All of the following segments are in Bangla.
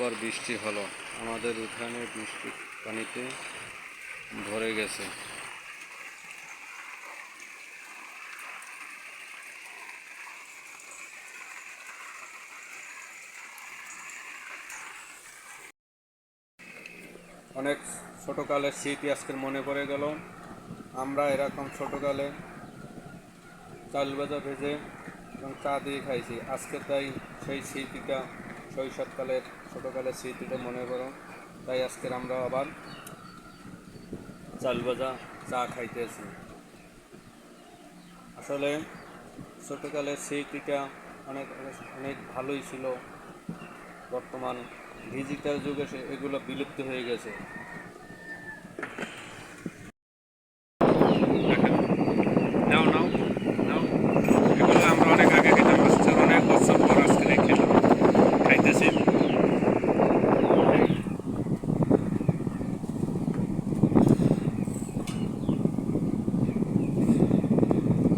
আবার বৃষ্টি হলো। আমাদের উঠানে বৃষ্টি পানিতে ভরে গেছে। অনেক ছোটোকালের স্মৃতি আজকের মনে পড়ে গেল। আমরা এরকম ছোটোকালে চাল ভাজা ভেজে এবং চা দিয়ে খাইছি। আজকে তাই সেই স্মৃতিটা শৈশবকালের ছোটোকালের স্মৃতিটা মনে করো। তাই আজকের আমরা আবার চাল ভাজা চা খাইতেছি। আসলে ছোটোকালের স্মৃতিটা অনেক অনেক ভালোই ছিল। বর্তমান ডিজিটাল যুগে এগুলো বিলুপ্ত হয়ে গেছে নাও নাও নাও এগুলো আমরা অনেক আগে খেতাম আজকে অনেক বছর পর আজকে খেলাম খাইতেছি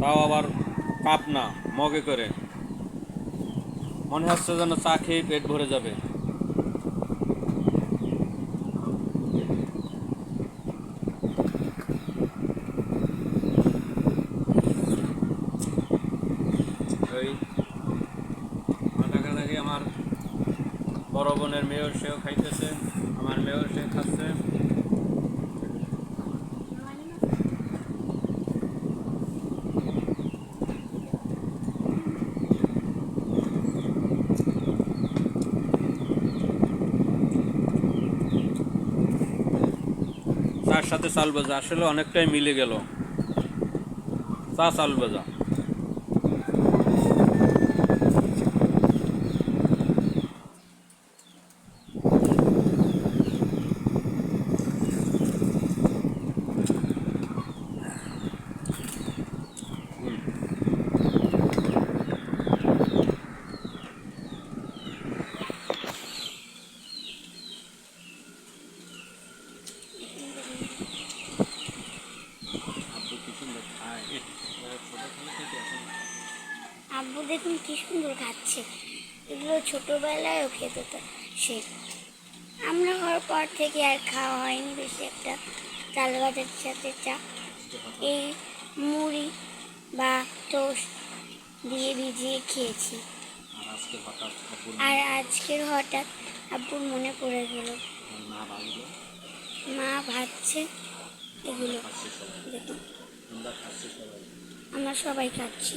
তাও আবার কাপ না, মগে করে। মনে হচ্ছে যেন চা খেয়ে পেট ভরে যাবে। আমার বড় বোনের মেয়ের সেও খাইতেছে, আমার মেয়ের সে খাচ্ছে। তার সাথে চাল ভাজা। আসলে অনেকটাই মিলে গেল। চা চাল ভাজা। আব্বু দেখুন কি সুন্দর খাচ্ছে। এগুলো ছোটবেলায়ও খেত তো, সে। আমরা হওয়ার পর থেকে আর খাওয়া হয়নি বেশি একটা। চাল ভাতের সাথে চা, এই মুড়ি বা টোস্ট দিয়ে ভিজিয়ে খেয়েছি। আর আজকের হঠাৎ আব্বুর মনে পড়ে গেল। মা ভাবছে এগুলো। দেখুন। আমরা সবাই খাচ্ছি।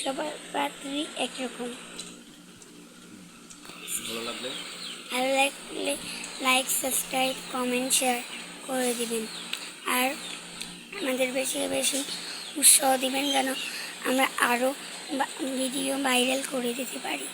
সবার পাত্রই একরকম। ভালো লাগলে? ভালো লাগলে লাইক সাবস্ক্রাইব কমেন্ট শেয়ার করে দিবেন। আর আমাদের বেশি বেশি উৎসাহ দিবেন যেন আমরা আরও ভিডিও ভাইরাল করে দিতে পারি।